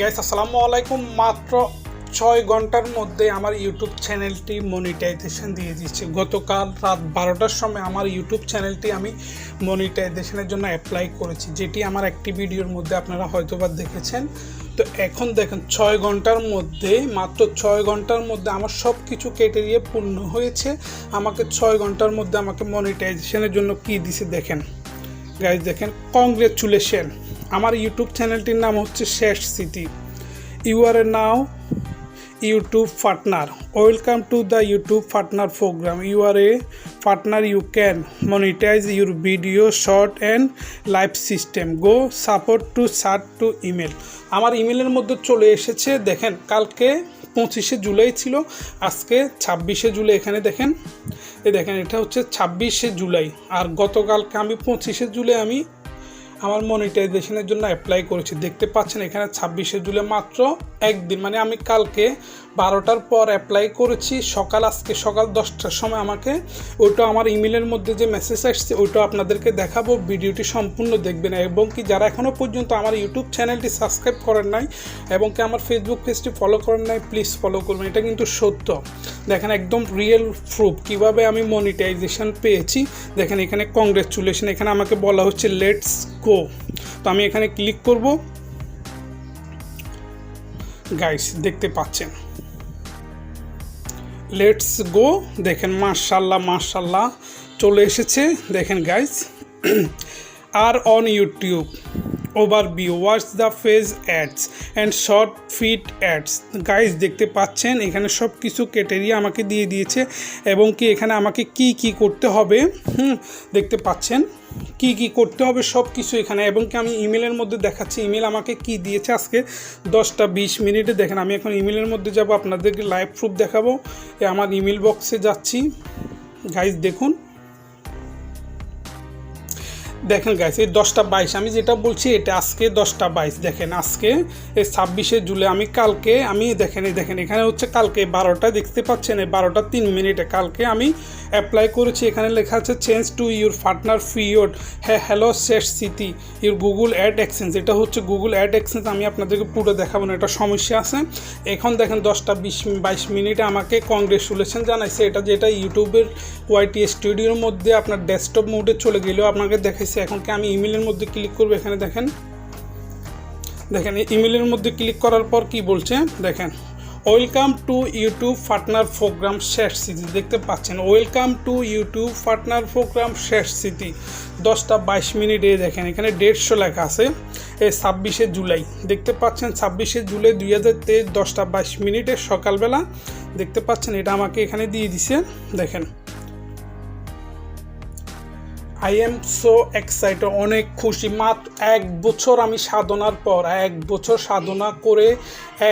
Guys আসসালামু আলাইকুম। মাত্র ছয় ঘণ্টার মধ্যে আমার ইউটিউব চ্যানেলটি মনিটাইজেশন দিয়ে দিচ্ছে। গতকাল রাত বারোটার সময় আমার ইউটিউব চ্যানেলটি আমি মনিটাইজেশনের জন্য অ্যাপ্লাই করেছি, যেটি আমার একটি ভিডিওর মধ্যে আপনারা হয়তোবা দেখেছেন। তো এখন দেখেন, ছয় ঘণ্টার মধ্যে, মাত্র ছয় ঘণ্টার মধ্যে আমার সব কিছু ক্যাটেরিয়া পূর্ণ হয়েছে। আমাকে ছয় ঘণ্টার মধ্যে আমাকে মনিটাইজেশনের জন্য কী দিছে দেখেন। গাইজ দেখেন কংগ্রেচুলেশন আমার ইউটিউব চ্যানেলটির নাম হচ্ছে শেষ city. You are a now YouTube partner welcome to the YouTube partner program you are a partner you can monetize your video short and live system go support to start to email আমার ইমেলের মধ্যে চলে এসেছে, দেখেন, কালকে পঁচিশে জুলাই ছিল, আজকে ছাব্বিশে জুলাই, এখানে দেখেন। এই দেখেন, এটা হচ্ছে ছাব্বিশে জুলাই। আর গতকালকে আমি পঁচিশে জুলাই আমি আমার মনিটাইজেশনের জন্য অ্যাপ্লাই করেছি। দেখতে পাচ্ছেন এখানে ছাব্বিশে জুলাই মাত্র একদিন মানে আমি কালকে বারোটার পর অ্যাপ্লাই করেছি। সকাল, আজকে সকাল দশটার সময় আমাকে ওইটা আমার ইমেলের মধ্যে যে মেসেজ আসছে, ওইটা আপনাদেরকে দেখাবো। ভিডিওটি সম্পূর্ণ দেখবেন। এবং কি যারা এখনও পর্যন্ত আমার ইউটিউব চ্যানেলটি সাবস্ক্রাইব করেন নাই এবং কি আমার ফেসবুক পেজটি ফলো করেন নাই প্লিজ ফলো করবেন। এটা কিন্তু সত্য। দেখেন একদম রিয়েল প্রুফ কীভাবে আমি মনিটাইজেশন পেয়েছি? দেখেন এখানে কংগ্রেচুলেশন এখানে আমাকে বলা হচ্ছে লেটস গো তো আমি এখানে ক্লিক করব। গাইস দেখতে পাচ্ছেন। লেটস গো দেখেন মার্শাল্লাহ মার্শাল্লাহ চলে এসেছে। দেখেন guys R on YouTube overview watch the phase ads and short fit ads guys দেখতে পাচ্ছেন, এখানে সব কিছু ক্যাটেরিয়া আমাকে দিয়ে দিয়েছে এবং কি এখানে আমাকে কি কি করতে হবে? হুম, দেখতে পাচ্ছেন, কি কি করতে হবে সব কিছু এখানে এবং কি আমি ইমেলের মধ্যে দেখাচ্ছি। ইমেল আমাকে কি দিয়েছে আজকে? দশটা বিশ মিনিটে। দেখেন, আমি এখন ইমেলের মধ্যে যাব, আপনাদেরকে লাইভ প্রুফ দেখাবো। আমার ইমেল বক্সে যাচ্ছি। গাইজ দেখুন। দেখেন গাইস এই দশটা বাইশ, আমি যেটা বলছি এটা আজকে দশটা বাইশ, দেখেন আজকে এই ছাব্বিশে জুলাই, আমি কালকে, আমি দেখেন, এই দেখেন, এখানে হচ্ছে কালকে বারোটা, দেখতে পাচ্ছেন, এই বারোটা তিন মিনিটে কালকে আমি অ্যাপ্লাই করেছি, এখানে লেখা আছে চেঞ্জ টু ইউর পার্টনার ফিওড হ্যাঁ হ্যালো শেষ city your Google ad exchange এটা হচ্ছে গুগল অ্যাড এক্সচেঞ্জ আমি আপনাদেরকে পুরো দেখাবো না, এটা সমস্যা আছে। এখন দেখেন দশটা বিশ, বাইশ মিনিটে আমাকে কংগ্রেচুলেশন জানাইছে, এটা যেটা ইউটিউবের ওয়াইটি স্টুডিওর মধ্যে আপনার ডেস্কটপ মোডে চলে গেলেও আপনাকে দেখাইছে। এখন কি আমি ইমেলের মধ্যে ক্লিক করব, এখানে দেখেন। দেখেন ইমেলের মধ্যে ক্লিক করার পর কি বলছে? দেখেন welcome to YouTube partner program শেষ সিটি দেখতে পাচ্ছেন। Welcome to YouTube partner program শেষ সিটি দশটা বাইশ মিনিটে দেখেন, এখানে দেড়শো লেখা আছে, এই ছাব্বিশে জুলাই। দেখতে পাচ্ছেন, ছাব্বিশে জুলাই দুই হাজার তেইশ দশটা বাইশ মিনিটে সকালবেলা। দেখতে পাচ্ছেন, এটা আমাকে এখানে দিয়ে দিছে। দেখেন আই এম সো এক্সাইটেড অনেক খুশি। মাত্র এক বছর আমি সাধনার পর, এক বছর সাধনা করে,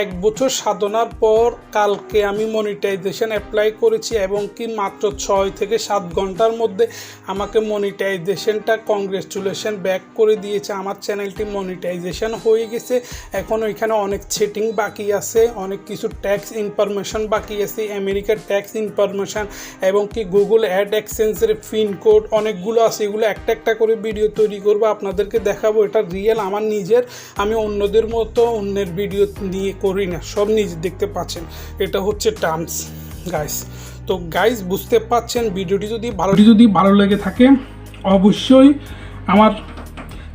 এক বছর সাধনার পর কালকে আমি মনিটাইজেশন অ্যাপ্লাই করেছি এবং কি মাত্র ছয় থেকে সাত ঘণ্টার মধ্যে আমাকে মনিটাইজেশনটা কংগ্রেচুলেশন ব্যাক করে দিয়েছে। আমার চ্যানেলটি মনিটাইজেশন হয়ে গেছে। এখন ওইখানে অনেক সেটিং বাকি আছে, অনেক কিছু ট্যাক্স ইনফরমেশন বাকি আছে আমেরিকার ট্যাক্স ইনফরমেশন এবং কি গুগল অ্যাড এক্সচেঞ্জের পিনকোড অনেকগুলো আছে। এগুলো একটা একটা করে ভিডিও তৈরি করব, আপনাদেরকে দেখাবো। এটা রিয়েল আমার নিজের। আমি অন্যদের মতো অন্যের ভিডিও নিয়ে করি না, সব নিজে দেখতে পাচ্ছেন। এটা হচ্ছে টার্মস গাইস তো গাইস বুঝতে পাচ্ছেন ভিডিওটি যদি ভালো যদি ভালো লেগে থাকে, অবশ্যই আমার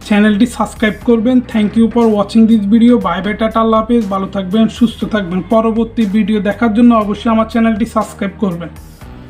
চ্যানেলটি সাবস্ক্রাইব করবেন। Thank you for watching this video bye bye tata, আল্লাহ হাফেজ। ভালো থাকবেন, সুস্থ থাকবেন। পরবর্তী ভিডিও দেখার জন্য অবশ্যই আমার চ্যানেলটি সাবস্ক্রাইব করবেন।